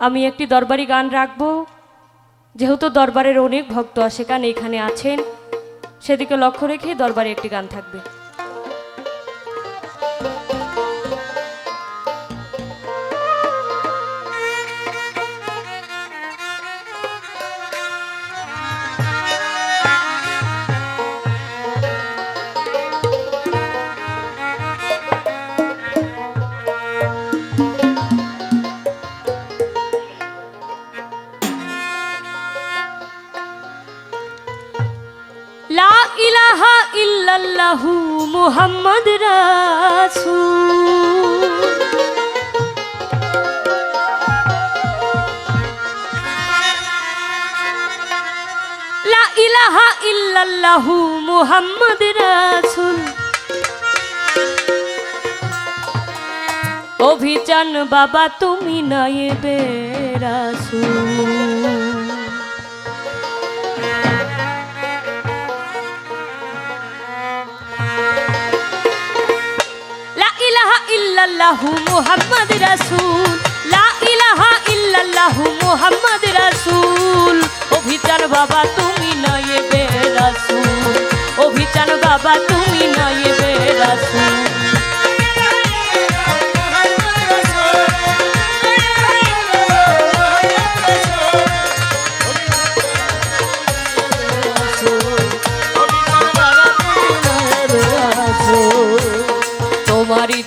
আমি একটি দরবারি গান রাখব। যেহেতু দরবারের অনেক ভক্ত আসে গান এখানে আছেন, সেদিকে লক্ষ্য রেখে দরবারে একটি গান থাকবে। ইলাহা ইল্লাল্লাহু মুহাম্মদ রাসূল। লা ইলাহা ইল্লাল্লাহু মুহাম্মদ রাসূল। অভিযান বাবা তুমি নায়েবে রাসূল। ইল্লাল্লাহু মুহাম্মদ রাসূল। লা ইলাহা ইল্লাল্লাহু মুহাম্মদ রাসূল। অভিচার বাবা, তুমি নায়েবে রাসূল। অভিচার বাবা তুমি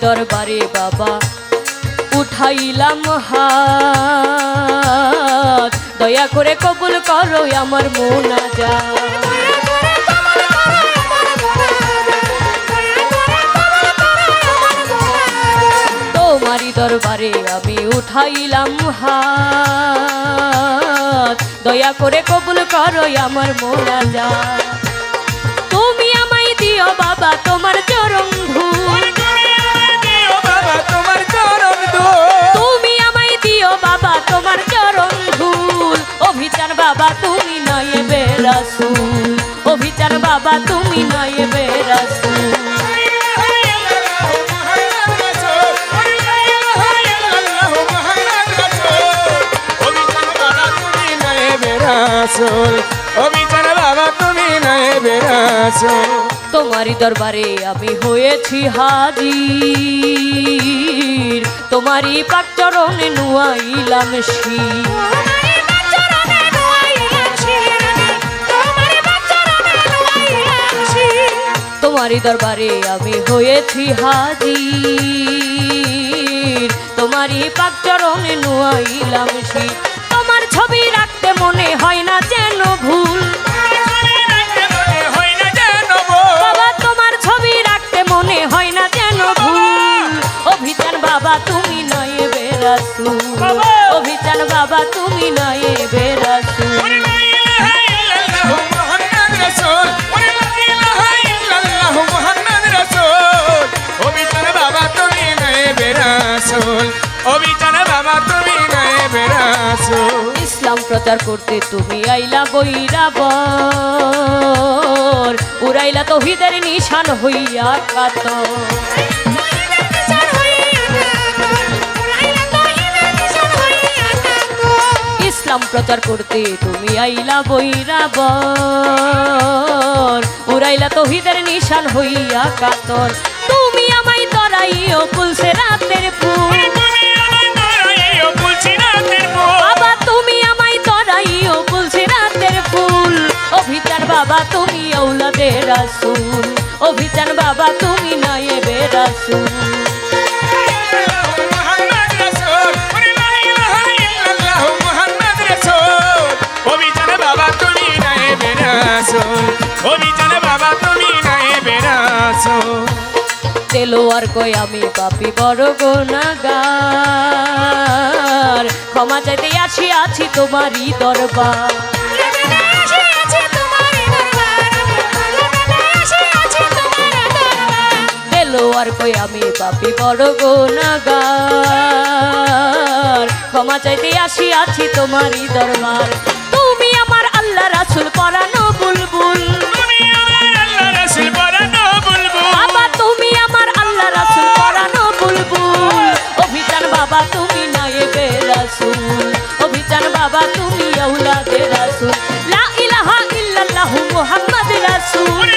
দরবারে বাবা। উঠাইলাম হাত। দয়া করে কবুল করো আমার মোনাজা তোমারই দরবারে আমি উঠাইলাম হাত। দয়া করে কবুল করো আমার মোনাজা তুমি আমায় দিও বাবা তোমার চরম ধূল তুমি আমায় দিও বাবা তোমার চরণ ধুল। অভিচার বাবা তুমি নয় বেরাসুল অভিচার বাবা তুমি নয় বেরাসুল অভিযান বাবা তুমি নাই বেরাসল তোমারই দরবারে আমি হয়েছি হাজির। তোমারই পাক চরণে নুয়াইলাম শির। তোমারই দরবারে আমি হয়েছি হাজির। তোমারই পাক চরণে নুয়াইলাম শির। তোমার ছবি রাখতে মনে হয় না যেন তুমি নয় বেরাসু। অভিযান বাবা তুমি নয় বেরাসু। ইসলাম প্রচার করতে তুমি আইলা বৈরাবর। উড়াইলা তো তহিদের নিশান হইয়া কাত ইসলাম প্রচার করতে, তুমি আইলা বৈরাবর উড়াইলা তহিদের নিশান হইয়া কাতর। তুমি আমায় তরাইও কুলসে রাতের ফুল। বাবা, তুমি আমায় তরাইও বলছে রাতের বাবা, তুমি ঔলাদের রাসুল। অভিচার বাবা, তুমি নায়েবে রাসুল। তেলোয়ার কই আমি পাপি বড় গোনাগার ক্ষমা চাইতে আসি আছি তোমারই দরবার। তেলোয়ার কই আমি পাপি বড় গোনাগার ক্ষমা চাইতে আসি আছি তোমারই দরবার। তুমি আমার আল্লাহ রাসুল রাসুল অভিযান বাবা তুমি আউলাদে রাসূল। লা ইলাহা ইল্লাল্লাহু মুহাম্মদ রাসূল।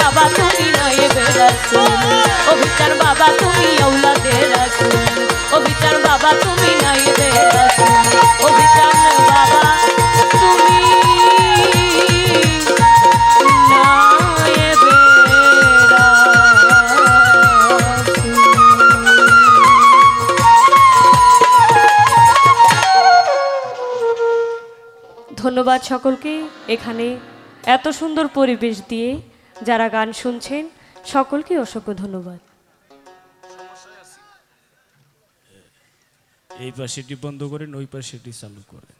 বাবা তুমি নায়েবে রাসূল। অভিচান বাবা তুমি আউলাদে রাসূল। অভিচান বাবা তুমি ধন্যবাদ সকলকে। এখানে এত সুন্দর পরিবেশ দিয়ে যারা গান শুনছেন, সকলকে অসংখ্য ধন্যবাদ। এই পাশেটি বন্ধ করেন, ওই পাশেটি চালু করেন।